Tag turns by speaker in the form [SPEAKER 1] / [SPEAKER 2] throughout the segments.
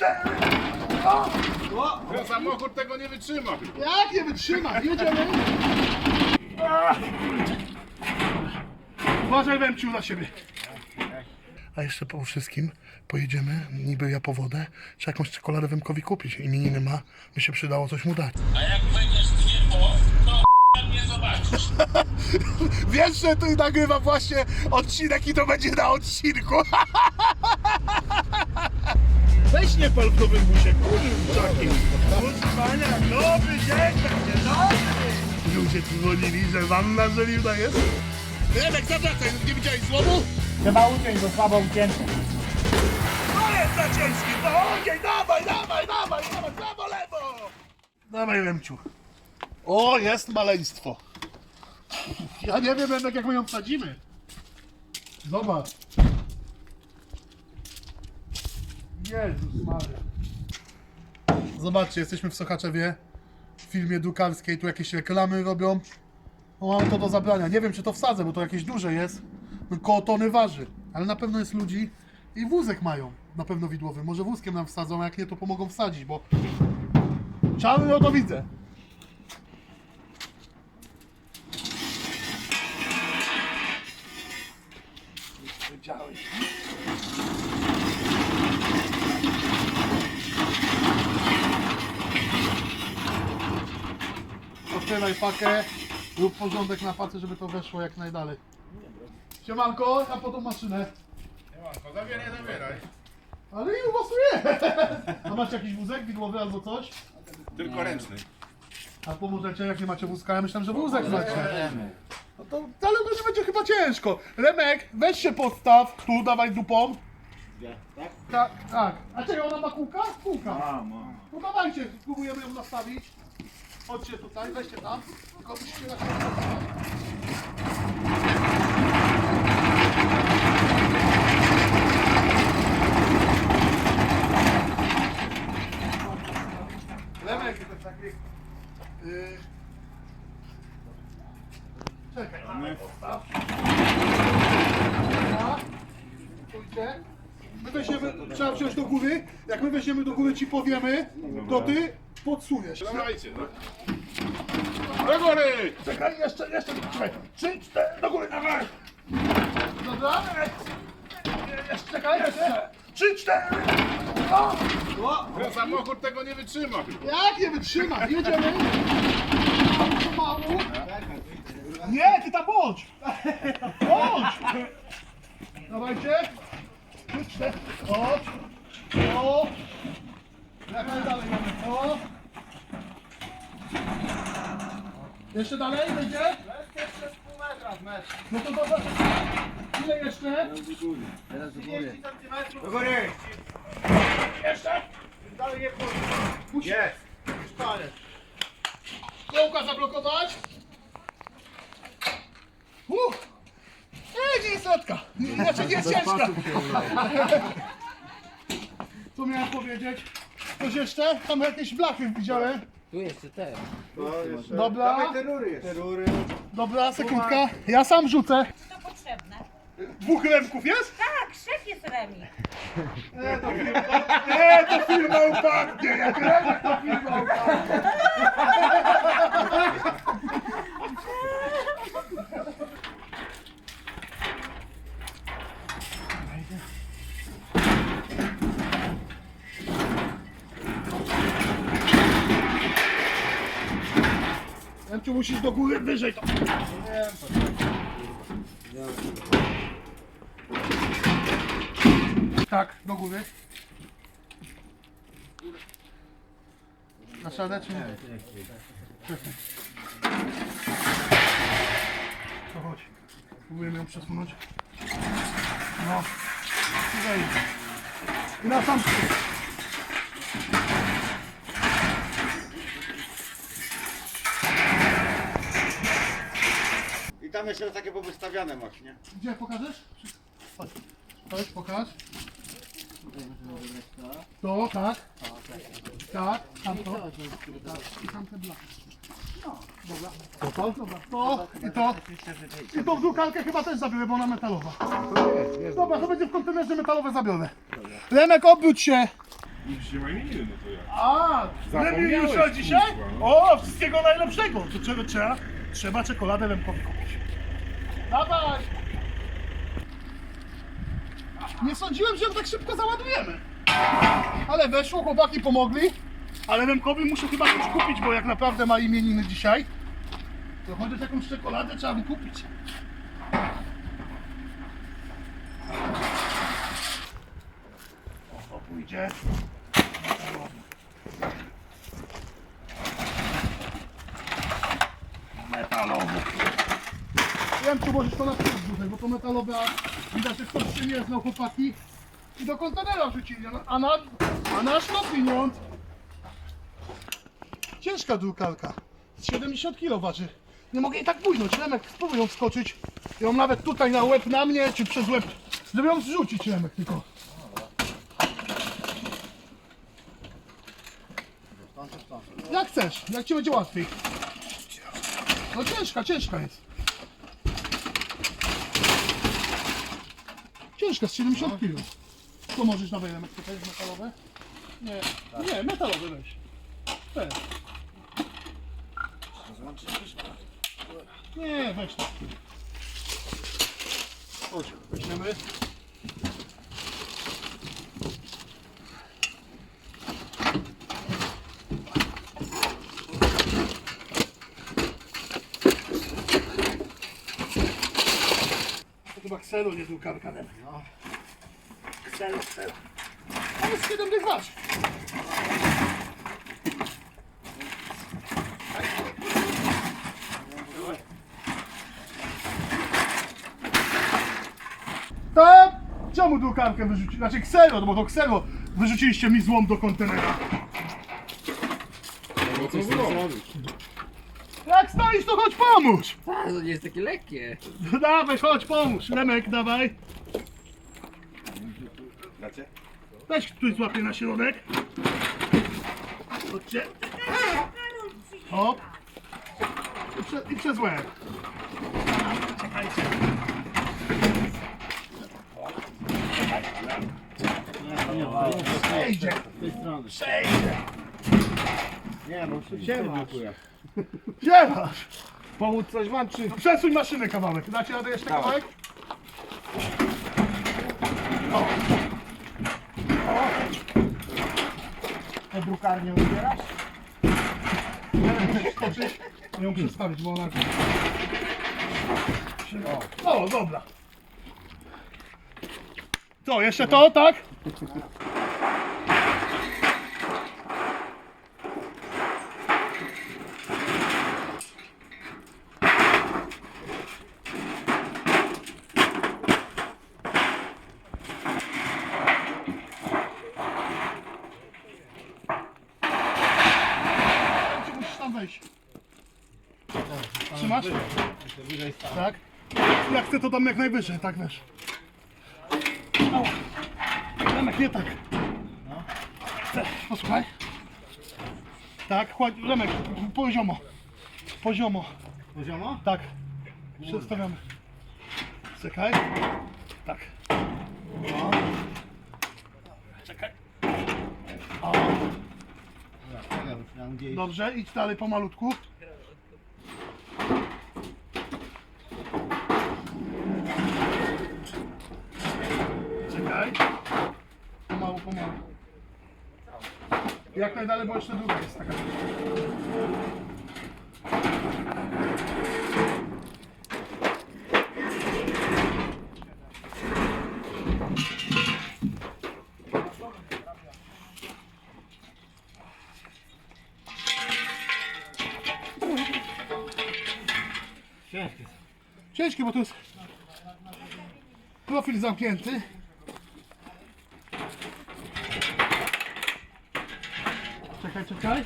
[SPEAKER 1] cztery! O! O!
[SPEAKER 2] Ten samochód tego nie wytrzyma.
[SPEAKER 1] Jak nie wytrzyma? Jedziemy! Uważaj Wemciu na siebie. A jeszcze po wszystkim pojedziemy, niby ja po wodę, czy jakąś czekoladę Wemkowi kupić. Imieniny ma, by się przydało coś mu dać.
[SPEAKER 3] A jak będziesz mnie po, to nie zobaczysz.
[SPEAKER 1] Wiesz, że tu nagrywa właśnie odcinek i to będzie na odcinku. Weź nie pal w nowym busie, kurczakiem. Uspania, nowy dzień będzie dobry. Ludzie dzwonili, że wanna żeliwna jest. Remek, zawracaj, nie widziałeś złomu?
[SPEAKER 4] Trzeba uciąć, bo słabo ucięty.
[SPEAKER 1] To jest za ciężki, no ogień, dawaj, dawaj, dawaj, dawaj, prawo, lewo. Dawaj, Remciu. O, jest maleństwo. Ja nie wiem, Remek, jak my ją wsadzimy. Zobacz. Jezus Maria. Zobaczcie, jesteśmy w Sochaczewie, w filmie drukarskiej, tu jakieś reklamy robią. No mam to do zabrania. Nie wiem, czy to wsadzę, bo to jakieś duże jest. No, koło tony waży. Ale na pewno jest ludzi i wózek mają. Na pewno widłowy. Może wózkiem nam wsadzą, a jak nie, to pomogą wsadzić, bo... Czarny, no to widzę. Wiedziałeś. Otwieraj pakę, rób porządek na pace, żeby to weszło jak najdalej. Siemanko, a po tą maszynę.
[SPEAKER 2] Siemanko, zabieraj, zabieraj.
[SPEAKER 1] Ale ile pasuje? A macie jakiś wózek widłowy albo coś?
[SPEAKER 2] Tylko ręczny.
[SPEAKER 1] A pomożecie, jak nie macie wózka? Ja myślałem, że wózek macie. No to, ale to nie będzie chyba ciężko. Remek, weź się podstaw, tu dawaj dupą.
[SPEAKER 4] Tak?
[SPEAKER 1] Tak, tak. A czego ona ma kółka? Kółka. No dawajcie, spróbujemy ją nastawić. Chodźcie tutaj, weźcie tam. Tylko musicie na Yy... Czekaj, mamy postaw. Stójcie. My weźmiemy, trzeba wziąć do góry. Jak my weźmiemy do góry, ci powiemy, to ty podsuniesz.
[SPEAKER 2] Dawajcie, no. Do góry!
[SPEAKER 1] Czekaj, jeszcze, jeszcze, czekaj. Trzy, cztery, do góry, dawaj. Dobra. Jeszcze, czekaj, jeszcze. Trzy, cztery. O!
[SPEAKER 2] Ten samochód tego nie wytrzyma.
[SPEAKER 1] Jak nie wytrzyma? Jedziemy. Nie, ty tam bądź. Bądź. Dawajcie. Trzy, cztery. Chodź. O. Jak najdalej mamy. O. Jeszcze dalej będzie? No to dobra. Ile jeszcze?
[SPEAKER 4] Do góry!
[SPEAKER 1] Jeszcze? Dalej nie wchodzi. Musi. Stanie. Kołka zablokować. Uff. Ej, nie jest letka. Inaczej nie jest ciężka. Co miałem powiedzieć? Coś jeszcze? Tam jakieś blachy widziałem.
[SPEAKER 4] Tu jeszcze te.
[SPEAKER 1] Dobra,
[SPEAKER 4] Te rury jeszcze. Te rury.
[SPEAKER 1] dobra, sekundka. Ja sam rzucę.
[SPEAKER 5] To potrzebne.
[SPEAKER 1] Dwóch remków jest?
[SPEAKER 5] Tak, szef jest Remi.
[SPEAKER 1] Nie, to firma upadnie. Jak remek, to firma upadnie. Emciu, musisz do góry wyżej to. Tak, do góry. Na szadę czy nie? To chodź. Próbujemy ją przesunąć. No. Wejdzie. I na sam
[SPEAKER 6] tam jeszcze takie powystawiane masz, nie?
[SPEAKER 1] Gdzie pokażesz? Chodź. Chodź, pokaż. To, tak. Tak, tamto. I tamte blachy. No, dobra. To, to? Dobra, to i to. I tą drukarkę chyba też zabiorę, bo ona metalowa. Dobra, to będzie w kontenerze metalowe zabiorę. Remek, obróć się.
[SPEAKER 2] Dzisiaj ma imieniny, no to jak?
[SPEAKER 1] A,
[SPEAKER 2] Zapomniałeś,
[SPEAKER 1] dzisiaj?
[SPEAKER 2] kurwa, no.
[SPEAKER 1] O, wszystkiego najlepszego. To czego trzeba? Trzeba czekoladę Lemkowi kupić. Dawaj! Nie sądziłem, że ją tak szybko załadujemy. Ale weszło, chłopaki pomogli. Ale Lemkowi muszę chyba coś kupić, bo jak naprawdę ma imieniny dzisiaj, to chociaż jakąś czekoladę trzeba mu kupić. O, pójdzie. metalowy. Czy możesz to na wrzucać, bo to metalowe, a widać, że ktoś się nie znał, chłopaki. I do kontenera rzucili, a na- a, na, a nasz to pieniądz. Ciężka drukarka. Z 70 kg waży. Nie mogę jej tak bujnąć. Remek, spróbuj ją wskoczyć. Ją nawet tutaj na łeb na mnie, czy przez łeb. Żeby ją zrzucić, Remek, tylko. Jak chcesz, jak ci będzie łatwiej. No ciężka, ciężka jest. Ciężka, z 70 kg. To możesz na wejlemek tutaj metalowe? Nie, nie, metalowe weź. Nie, weź to. Chodź, weźmiemy. Chyba kselo, nie drukarka. No. Kselo, kselo. Ale z 7 dych waży. Tak? Czemu drukarkę wyrzuciliście? Znaczy ksero, no bo to ksero wyrzuciliście mi złom do kontenera.
[SPEAKER 2] No to było.
[SPEAKER 1] Jak stoisz, to chodź pomóż!
[SPEAKER 4] Tak, to nie jest takie lekkie.
[SPEAKER 1] Dawaj, chodź pomóż. Remek, dawaj.
[SPEAKER 2] Dacie?
[SPEAKER 1] Weź tu złapię na środek. Chodźcie. Hop. I, prze, I przez łeb. Czekajcie. Przejdzie. Przejdzie.
[SPEAKER 6] Nie, bo się blokuje.
[SPEAKER 1] Gdzie masz?
[SPEAKER 6] Pomóc coś wam czy...
[SPEAKER 1] Przesuń maszynę kawałek. Dacie radę jeszcze kawałek? O. O.
[SPEAKER 6] Te drukarnię
[SPEAKER 1] wiem, chcesz skoczyć? Nie ją przestawić, bo ona... O, dobra. Co, jeszcze to, tak? Czy musisz tam wejść? Trzymasz? Tak? Jak chcę to tam jak najwyżej, tak wiesz. Ała. Remek, nie tak. Chcę, posłuchaj. Tak, kładź, Remek, poziomo. Poziomo.
[SPEAKER 6] Poziomo?
[SPEAKER 1] Tak. Przedstawiamy. Czekaj. Tak. Czekaj. O,
[SPEAKER 6] Czekaj, gdzieś...
[SPEAKER 1] dobrze, idź dalej pomalutku. Czekaj. Pomału, pomału. Jak najdalej, bo jeszcze druga jest taka.
[SPEAKER 6] Ciężkie.
[SPEAKER 1] Ciężkie, bo to jest profil zamknięty. Czekaj, czekaj.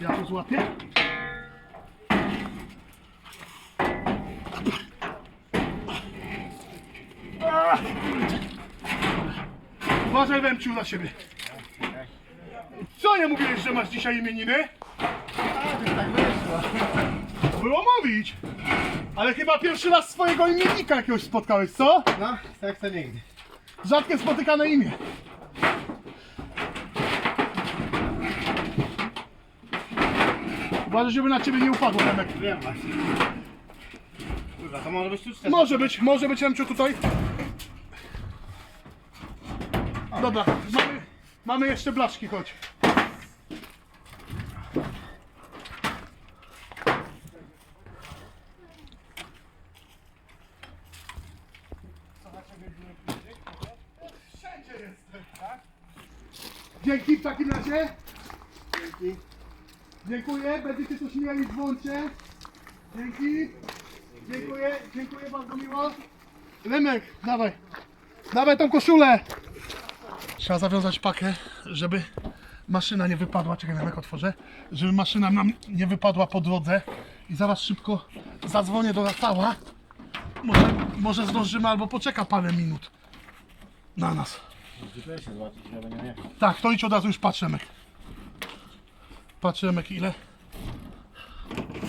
[SPEAKER 1] Ja to złapię. Uważaj, Wemciu, na siebie. Co nie mówiłeś, że masz dzisiaj imieniny?
[SPEAKER 6] Tak wyszło.
[SPEAKER 1] Było mówić. Ale chyba pierwszy raz swojego imiennika jakiegoś spotkałeś, co?
[SPEAKER 6] No, tak to nigdy.
[SPEAKER 1] Rzadkie spotykane imię. Uważaj, żeby na ciebie nie upadło, Remek.
[SPEAKER 6] Wiem właśnie. Kurwa, to może być tu cztery.
[SPEAKER 1] Może być, może być Remciu tutaj. Dobra, mamy, mamy jeszcze blaszki, chodź. Dzięki w takim razie. Dzięki. Dziękuję, będziecie coś mieli, dzwoncie. Dzięki. Dziękuję, dziękuję bardzo miło. Lemek, dawaj. Dawaj tą koszulę. Trzeba zawiązać pakę, żeby maszyna nie wypadła. Czekaj, Lemek otworzę. Żeby maszyna nam nie wypadła po drodze. I zaraz szybko zadzwonię do Rafała. Może, może zdążymy albo poczeka parę minut na nas. Tak, to idź od razu już patrz Remek. Patrz Remek ile.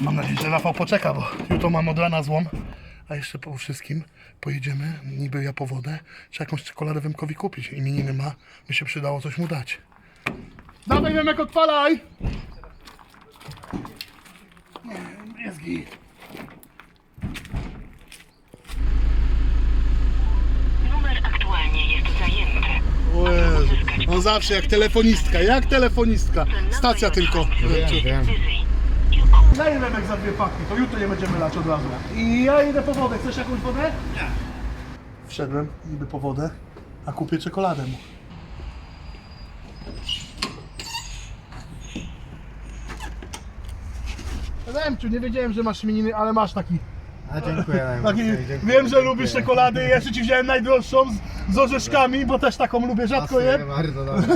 [SPEAKER 1] Mam nadzieję, że Rafał poczeka, bo jutro mam od rana złom. A jeszcze po wszystkim pojedziemy, niby ja po wodę, czy jakąś czekoladę Wemkowi kupić. Imieniny ma, by się przydało coś mu dać. Dawaj Remek, odpalaj! Nie, Jest git.
[SPEAKER 7] Numer aktualnie jest zajęty.
[SPEAKER 1] No zawsze jak telefonistka, jak telefonistka. Stacja tylko.
[SPEAKER 6] Wiem.
[SPEAKER 1] Daj Remek za dwie paki, to jutro nie będziemy lać od razu. I ja idę po wodę. Chcesz jakąś wodę? Nie. Wszedłem, idę po wodę, a kupię czekoladę mu. Remciu, nie wiedziałem, że masz imieniny, ale masz taki.
[SPEAKER 6] A dziękuję
[SPEAKER 1] taki
[SPEAKER 6] najmocniej, dziękuję,
[SPEAKER 1] wiem, że
[SPEAKER 6] dziękuję.
[SPEAKER 1] lubisz czekolady. Ja jeszcze ci wziąłem najdroższą z, z orzeszkami, bo też taką lubię, rzadko
[SPEAKER 6] Pasuje
[SPEAKER 1] jem.
[SPEAKER 6] Bardzo dobrze.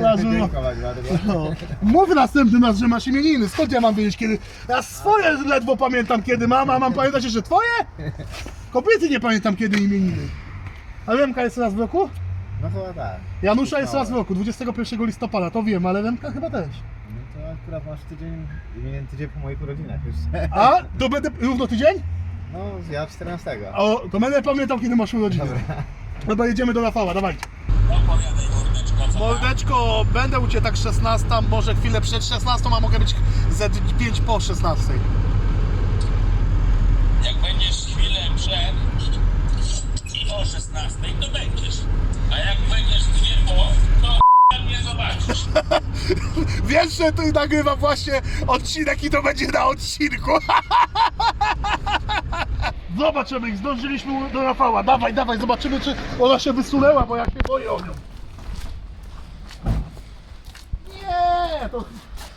[SPEAKER 1] Lazu.
[SPEAKER 6] Dziękować bardzo.
[SPEAKER 1] No. Mów następny raz, że masz imieniny. Skąd ja mam wiedzieć kiedy? Ja swoje ledwo pamiętam kiedy mam, a mam pamiętać jeszcze twoje? Kobiety nie pamiętam kiedy imieniny. A Remka jest raz w roku?
[SPEAKER 6] No chyba tak.
[SPEAKER 1] Janusza jest raz w roku, 21 listopada, to wiem, ale Remka chyba też.
[SPEAKER 6] No to akurat masz tydzień, imienien tydzień po moich urodzinach już.
[SPEAKER 1] A, to będę równo tydzień?
[SPEAKER 6] No, ja 14.
[SPEAKER 1] O, to będę pamiętał kiedy masz urodziny. Dobra, jedziemy do Rafała, dawajcie.
[SPEAKER 3] Mordeczko,
[SPEAKER 1] będę u Ciebie tak 16, może chwilę przed 16, a mogę być ze 5 po 16.
[SPEAKER 3] Jak będziesz chwilę przed i o 16 to będziesz. A jak będziesz dwie po, to mnie zobaczysz.
[SPEAKER 1] Wiesz, że tu nagrywam właśnie odcinek i to będzie na odcinku. Zobaczymy, jak zdążyliśmy do Rafała. Dawaj, dawaj, zobaczymy, czy ona się wysunęła, bo ja się boję o nią. Nie, to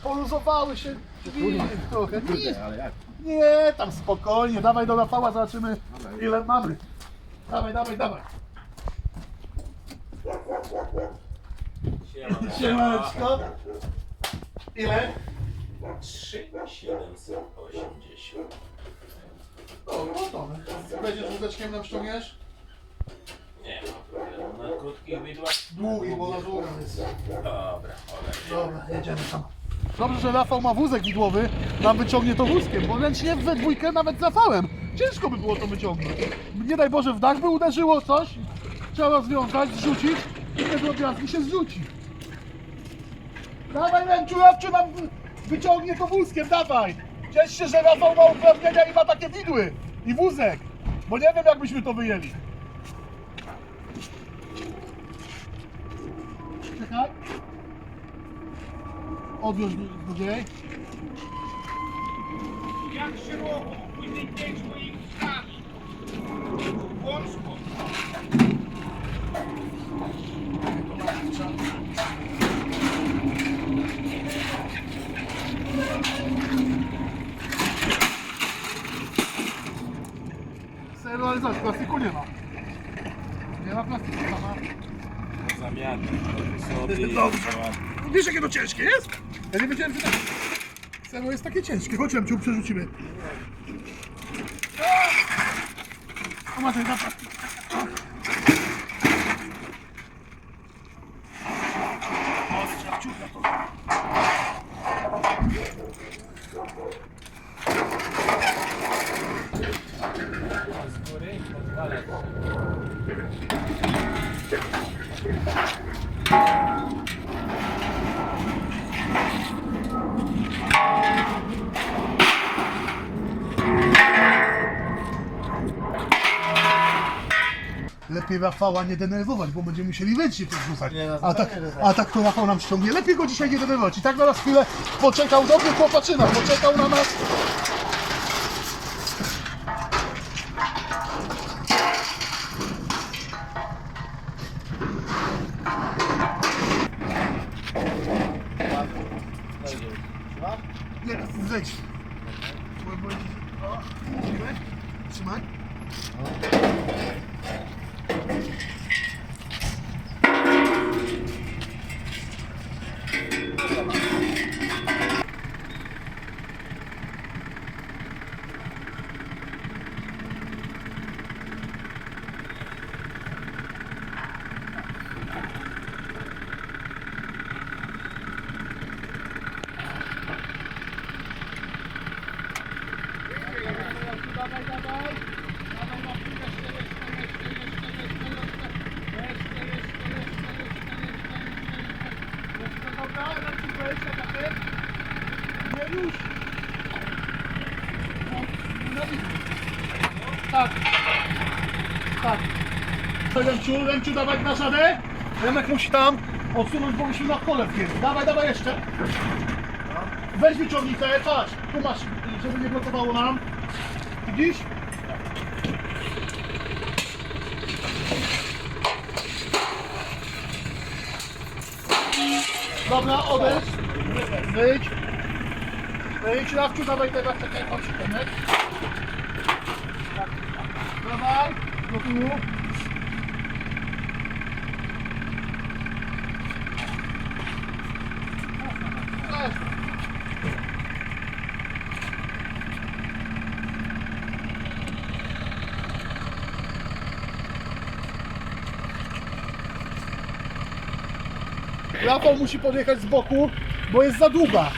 [SPEAKER 1] poluzowały się drzwi trochę. Nie,
[SPEAKER 6] Ale jak?
[SPEAKER 1] nie, tam spokojnie. Dawaj do Rafała, zobaczymy, ile mamy. Dawaj, dawaj, dawaj. Siemaneczko. Ile?
[SPEAKER 3] 3780.
[SPEAKER 1] Dobra, gotowe. Będziesz wózeczkiem nam ściągniesz?
[SPEAKER 3] Nie ma problemu. Na krótkich widłach.
[SPEAKER 1] Długi, bo na długą jest.
[SPEAKER 3] Dobra, olej.
[SPEAKER 1] Dobra, jedziemy tam. Dobrze, że Rafał ma wózek widłowy, nam wyciągnie to wózkiem, bo ręcznie we dwójkę nawet z Rafałem. Ciężko by było to wyciągnąć. Nie daj Boże, w dach by uderzyło coś, trzeba rozwiązać, zrzucić i te drobiazgi się zrzuci. Dawaj Ręciu, Rafciu nam wy- wyciągnie to wózkiem, dawaj. Ciesz się, że Rafał ma uprawnienia i ma takie widły. I wózek, bo nie wiem jak byśmy to wyjęli. Czekaj. Odwiąż drugiej.
[SPEAKER 3] Jak szeroko, później pięć moich ustami. Wąsko.
[SPEAKER 1] Zobacz, plastiku nie ma. Nie ma plastiku, ma.
[SPEAKER 3] Zamiany. Sobie
[SPEAKER 1] Dobrze. Wiesz jakie to ciężkie jest? Ja nie wiedziałem, że tak... Serio jest takie ciężkie. Chodź cię przerzucimy. O matej, na plastik. Lepiej Rafała nie denerwować, bo będziemy musieli ręcznie podrzucać.
[SPEAKER 6] Nie, no,
[SPEAKER 1] a, tak,
[SPEAKER 6] tak.
[SPEAKER 1] a tak to Rafał nam ściągnie. Lepiej go dzisiaj nie denerwować. I tak na nas chwilę poczekał dobry chłopaczyna, poczekał na nas. Nie, zejdź. Bo- bo- o, Trzymaj. Trzymaj. Tak. Tak. Remciu, Remciu, dawaj na szadę. Remek musi tam odsunąć, bo musimy na kole wjeść. Dawaj, dawaj jeszcze. Weź wyciągnicę, patrz. Tu masz, żeby nie blokowało nam. Widzisz? Dobra, odejdź. Wyjdź. Wyjdź, Rafciu, dawaj teraz, czekaj, chodź, Remek. Dawaj, do tyłu. Jest. Rafał musi podjechać z boku, bo jest za długa.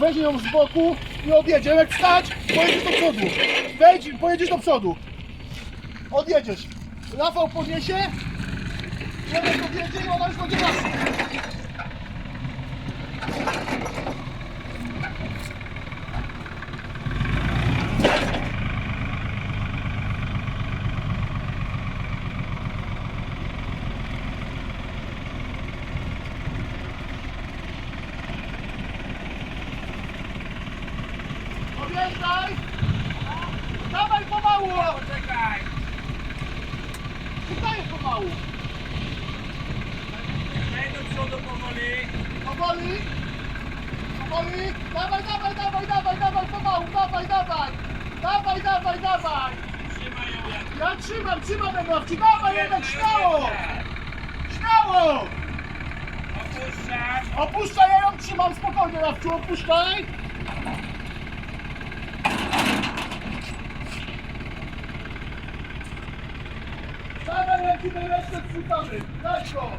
[SPEAKER 1] Weźmie ją z boku i odjedzie. Jak stać, pojedziesz do przodu. Wejdź, pojedziesz do przodu. Odjedziesz. Rafał podniesie, Przemek odjedzie i ona już będzie nasza. Odjeżdżaj! Dawaj pomału!
[SPEAKER 3] Czekaj!
[SPEAKER 1] Daj pomału!
[SPEAKER 3] Daj do przodu powoli.
[SPEAKER 1] Powoli! Powoli! Dawaj, dawaj, dawaj, dawaj, dawaj, pomału, dawaj, dawaj! Dawaj, dawaj, dawaj!
[SPEAKER 3] Trzymaj ją jak
[SPEAKER 1] Ja trzymam, trzymam ten ławki, dawaj jednak, śmiało! Śmiało!
[SPEAKER 3] Opuszczasz.
[SPEAKER 1] Opuszczaj, ja ją trzymam spokojnie, Rafciu, opuszczaj! Dawaj, lecimy, resztę zrzucamy, daj go!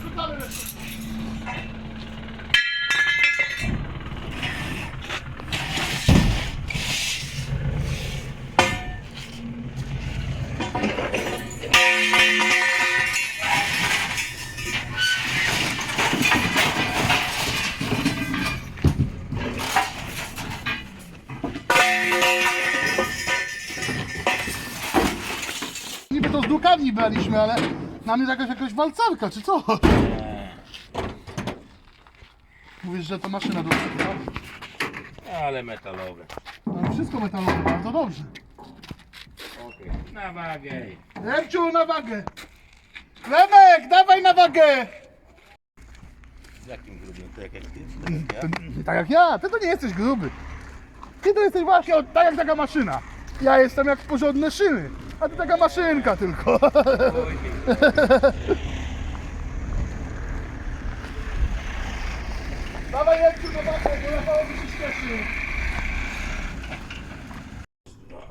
[SPEAKER 1] Zrzucamy resztę. Braliśmy, ale nam jest jakaś, jakaś walcarka, czy co? Mówisz, że to maszyna do tego.
[SPEAKER 3] Ale metalowe.
[SPEAKER 1] No, wszystko metalowe, bardzo dobrze.
[SPEAKER 3] Na wagę.
[SPEAKER 1] Remciu, na wagę! Remek, dawaj na wagę!
[SPEAKER 3] Z jakim grubym? To jak jak ty?
[SPEAKER 1] Ty- Tak jak ja, ty to nie jesteś gruby. Ty to jesteś właśnie od- tak jak taka maszyna. Ja jestem jak porządne szyny, a ty taka maszynka tylko. Dawaj na wagę, bo Rafałowi się śpieszy.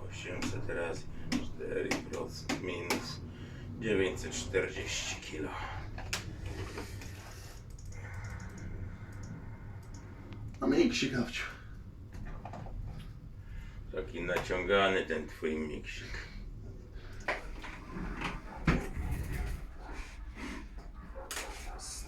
[SPEAKER 3] 800 razy 4% minus 940 kg.
[SPEAKER 1] A miksik, Rafciu.
[SPEAKER 3] Taki naciągany ten twój miksik.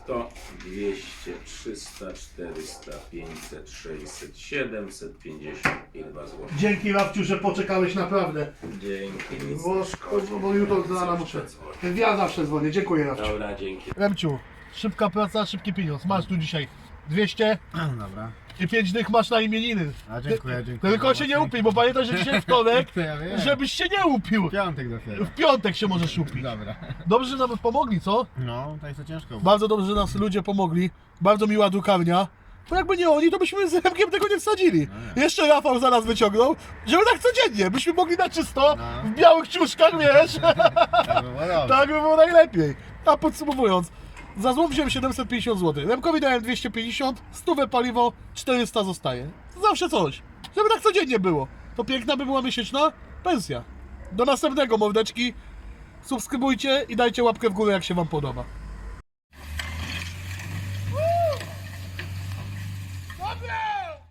[SPEAKER 8] 100, 200, 300, 400, 500, 600, 750 i 2 zł.
[SPEAKER 1] Dzięki Rafciu, że poczekałeś naprawdę.
[SPEAKER 8] Dzięki, nic
[SPEAKER 1] Bo,
[SPEAKER 8] nie szkodzi.
[SPEAKER 1] bo, bo jutro z rana
[SPEAKER 8] Zawsze
[SPEAKER 1] muszę.
[SPEAKER 8] dzwonię.
[SPEAKER 1] Ja zawsze dzwonię, dziękuję Rafciu.
[SPEAKER 8] Dobra, dzięki.
[SPEAKER 1] Remciu, szybka praca, szybki pieniądz. Masz tu dzisiaj 200
[SPEAKER 6] Dobra.
[SPEAKER 1] I 5 dych masz na imieniny.
[SPEAKER 6] A dziękuję, dziękuję.
[SPEAKER 1] Tylko się nie upij, bo pamiętaj, że dzisiaj wtorek,
[SPEAKER 6] To ja wiem.
[SPEAKER 1] żebyś się nie upił.
[SPEAKER 6] Piątek dopiero.
[SPEAKER 1] W piątek się możesz upić.
[SPEAKER 6] Dobra.
[SPEAKER 1] Dobrze, że nam pomogli, co?
[SPEAKER 6] No, to jest to ciężko.
[SPEAKER 1] Bardzo dobrze, że nas ludzie pomogli. Bardzo miła drukarnia. Bo jakby nie oni, to byśmy z Remkiem tego nie wsadzili. Jeszcze Rafał zaraz wyciągnął, żeby tak codziennie, byśmy mogli na czysto,
[SPEAKER 6] No.
[SPEAKER 1] w białych ciuszkach, wiesz.
[SPEAKER 6] Tak by było dobrze.
[SPEAKER 1] Tak by było najlepiej. A podsumowując, za złom wziąłem 750 zł. Remkowi dałem 250, stówę paliwo, 400 zostaje. Zawsze coś. Żeby tak codziennie było. To piękna by była miesięczna pensja. Do następnego, mordeczki. Subskrybujcie i dajcie łapkę w górę, jak się Wam podoba.